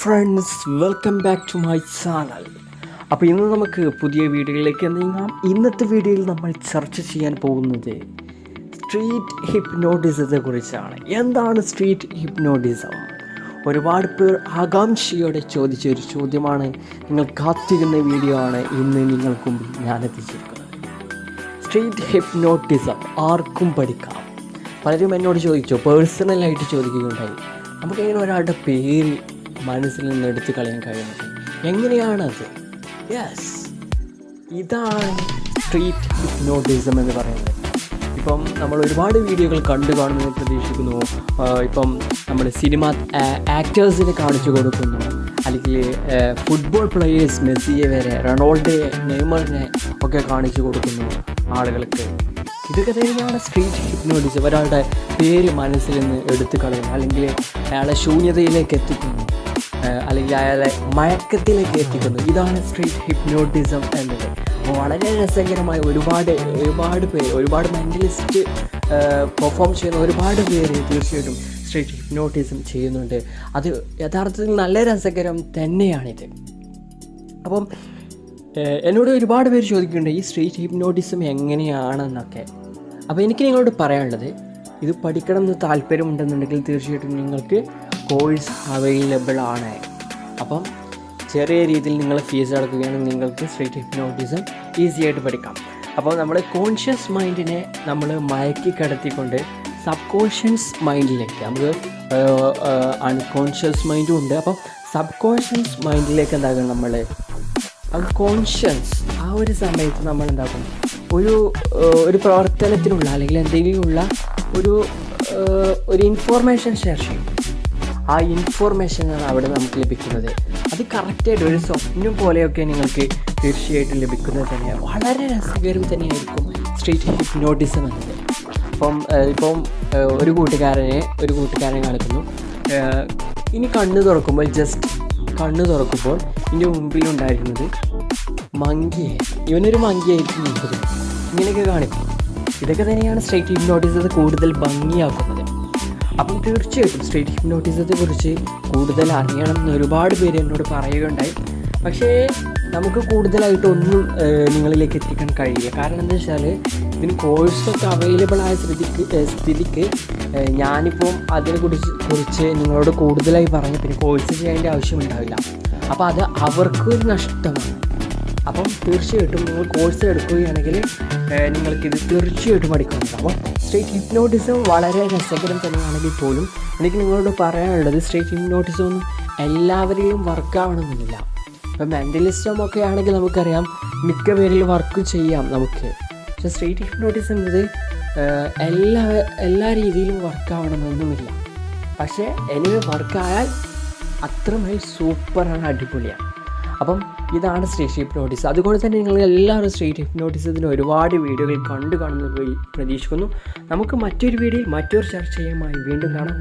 Friends welcome back to my channel അപ്പോൾ ഇന്ന് നമുക്ക് പുതിയ വീഡിയോയിലേക്ക് നീങ്ങാം. ഇന്നത്തെ വീഡിയോയിൽ നമ്മൾ ചർച്ച ചെയ്യാൻ പോകുന്നത് സ്ട്രീറ്റ് ഹിപ്നോട്ടിസത്തെ കുറിച്ചാണ്. എന്താണ് സ്ട്രീറ്റ് ഹിപ്നോട്ടിസം ഒരുപാട് പേർ ആകാംക്ഷയോടെ ചോദിച്ച ഒരു ചോദ്യമാണ്. നിങ്ങൾ കാത്തിരുന്ന വീഡിയോ ആണ് ഇന്ന് നിങ്ങൾക്കും മുമ്പിൽ ഞാൻ എത്തിച്ചിരിക്കുന്നത് സ്ട്രീറ്റ് ഹിപ്നോട്ടിസം ആർക്കും പഠിക്കാം. പലരും എന്നോട് ചോദിച്ചു പേഴ്സണലായിട്ട് ചോദിക്കുകയുണ്ടായി. നമുക്ക് ഇങ്ങനെ ഒരാളുടെ പേര് മനസ്സിൽ നിന്ന് എടുത്തു കളയാൻ കഴിയുന്നത് എങ്ങനെയാണത്? യെസ് ഇതാണ് സ്ട്രീറ്റ് ഹിപ്നോട്ടിസം എന്ന് പറയുന്നത്. ഇപ്പം നമ്മൾ ഒരുപാട് വീഡിയോകൾ കണ്ടു കാണുമെന്ന് പ്രതീക്ഷിക്കുന്നു. ഇപ്പം നമ്മൾ സിനിമ ആക്ടേഴ്സിനെ കാണിച്ചു കൊടുക്കുന്നു. അല്ലെങ്കിൽ ഫുട്ബോൾ പ്ലെയേഴ്സ് മെസ്സിയെ വരെ റൊണാൾഡോയെ നെയ്മറിനെ ഒക്കെ കാണിച്ചു കൊടുക്കുന്നു ആളുകൾക്ക്. ഇതൊക്കെ തന്നെയാണ് സ്ട്രീറ്റ് ഹിപ്നോട്ടിസ് ഒരാളുടെ പേര് മനസ്സിൽ നിന്ന് എടുത്തു കളയുന്നു. അല്ലെങ്കിൽ അയാളെ ശൂന്യതയിലേക്ക് എത്തിക്കുന്നു. അല്ലെങ്കിൽ അയാളെ മയക്കത്തിലേക്ക് എത്തിക്കുന്നു. ഇതാണ് സ്ട്രീറ്റ് ഹിപ്നോട്ടിസം എന്നത്. വളരെ രസകരമായ ഒരുപാട് ഒരുപാട് പേര് ഒരുപാട് മെന്റലിസ്റ്റ് പെർഫോം ചെയ്യുന്ന ഒരുപാട് പേര് തീർച്ചയായിട്ടും സ്ട്രീറ്റ് ഹിപ്നോട്ടിസം ചെയ്യുന്നുണ്ട്. അത് യഥാർത്ഥത്തിൽ നല്ല രസകരം തന്നെയാണിത്. അപ്പം എന്നോട് ഒരുപാട് പേര് ചോദിക്കുന്നുണ്ട് ഈ സ്ട്രീറ്റ് ഹിപ്നോട്ടിസം എങ്ങനെയാണെന്നൊക്കെ? അപ്പോൾ എനിക്ക് നിങ്ങളോട് പറയാനുള്ളത് ഇത് പഠിക്കണം എന്ന് താല്പര്യമുണ്ടെന്നുണ്ടെങ്കിൽ തീർച്ചയായിട്ടും നിങ്ങൾക്ക് കോഴ്സ് അവൈലബിൾ ആണ്. അപ്പം ചെറിയ രീതിയിൽ നിങ്ങൾ ഫീസ് അടക്കുകയാണെങ്കിൽ നിങ്ങൾക്ക് സ്ട്രീറ്റ് ഹിപ്നോട്ടിസം ഈസി ആയിട്ട് പഠിക്കാം. അപ്പോൾ നമ്മൾ കോൺഷ്യസ് മൈൻഡിനെ നമ്മൾ മയക്കി കിടത്തിക്കൊണ്ട് സബ് കോൺഷ്യസ് മൈൻഡിലേക്ക് നമുക്ക് അൺകോൺഷ്യസ് മൈൻഡും ഉണ്ട്. അപ്പം സബ് കോൺഷ്യസ് മൈൻഡിലേക്ക് എന്താകും നമ്മൾ അൺകോൺഷ്യസ് ആ ഒരു സമയത്ത് നമ്മൾ എന്താക്കും ഒരു ഒരു പ്രവർത്തനത്തിനുള്ള അല്ലെങ്കിൽ എന്തെങ്കിലുമുള്ള ഒരു ഒരു ഇൻഫോർമേഷൻ ഷെയർ ചെയ്യും. ആ ഇൻഫോർമേഷനാണ് അവിടെ നമുക്ക് ലഭിക്കുന്നത്. അത് കറക്റ്റായിട്ട് ഒരു സ്വപ്നം പോലെയൊക്കെ നിങ്ങൾക്ക് തീർച്ചയായിട്ടും ലഭിക്കുന്നത് തന്നെ വളരെ രസകരം തന്നെയായിരിക്കും സ്ട്രീറ്റ് ഹിപ്നോട്ടിസം എന്നത്. ഇപ്പം ഇപ്പം ഒരു കൂട്ടുകാരനെ ഒരു കൂട്ടുകാരനെ കളിക്കുന്നു ഇനി കണ്ണ് തുറക്കുമ്പോൾ ജസ്റ്റ് കണ്ണ് തുറക്കുമ്പോൾ ഇതിന്റെ മുമ്പിലുണ്ടായിരുന്നത് മങ്കിയെ ഇവനൊരു മങ്കിയായിരിക്കും മുമ്പത് ഇങ്ങനെയൊക്കെ കാണിക്കും. ഇതൊക്കെ തന്നെയാണ് സ്ട്രേറ്റ് ഹിപ്നോട്ടിസത് കൂടുതൽ ഭംഗിയാക്കുന്നത്. അപ്പം തീർച്ചയായിട്ടും സ്ട്രീറ്റ് ഹിപ്നോട്ടിസത്തെ കുറിച്ച് കൂടുതൽ അറിയണം എന്ന് ഒരുപാട് പേര് എന്നോട് പറയുകയുണ്ടായി. പക്ഷേ നമുക്ക് കൂടുതലായിട്ട് ഒന്നും നിങ്ങളിലേക്ക് എത്തിക്കാൻ കഴിയില്ല. കാരണം എന്താ വെച്ചാൽ ഇതിന് കോഴ്സൊക്കെ അവൈലബിൾ ആയ സ്ഥിതിക്ക് സ്ഥിതിക്ക് ഞാനിപ്പം അതിനെ കുറിച്ച് കുറിച്ച് നിങ്ങളോട് കൂടുതലായി പറഞ്ഞ് പിന്നെ കോഴ്സ് ചെയ്യേണ്ട ആവശ്യമുണ്ടാവില്ല അപ്പോൾ അത് അവർക്കൊരു നഷ്ടമാണ്. അപ്പം തീർച്ചയായിട്ടും നിങ്ങൾ കോഴ്സ് എടുക്കുകയാണെങ്കിൽ നിങ്ങൾക്കിത് തീർച്ചയായിട്ടും പഠിക്കുന്നുണ്ട് അപ്പം സ്ട്രേറ്റ് ഹിപ്നോട്ടിസം വളരെ രസകരം തന്നെയാണെങ്കിൽ പോലും എനിക്ക് നിങ്ങളോട് പറയാനുള്ളത് സ്ട്രേറ്റ് ഹിപ്നോട്ടിസം ഒന്നും എല്ലാവരെയും വർക്കാവണമെന്നില്ല ഇപ്പം മെന്റലിസ്റ്റം ഒക്കെ ആണെങ്കിൽ നമുക്കറിയാം മിക്ക പേരിൽ വർക്ക് ചെയ്യാം നമുക്ക്. പക്ഷേ സ്ട്രേറ്റ് ഹിപ്നോട്ടിസം എന്നത് എല്ലാ എല്ലാ രീതിയിലും വർക്കാവണമെന്നൊന്നുമില്ല പക്ഷേ എനിവേ വർക്കായാൽ അത്രമേൽ സൂപ്പറാണ് അടിപൊളിയാണ്. അപ്പം ഇതാണ് സ്ട്രീറ്റ് ഹിപ്നോട്ടിസ് അതുകൊണ്ട് തന്നെ നിങ്ങൾ എല്ലാവരും സ്ട്രീറ്റ് ഹിപ്നോട്ടിസത്തിന് ഒരുപാട് വീഡിയോകൾ കണ്ടു കാണുന്നത് പ്രതീക്ഷിക്കുന്നു. നമുക്ക് മറ്റൊരു വീഡിയോയിൽ മറ്റൊരു ചർച്ചയുമായി വീണ്ടും കാണാം.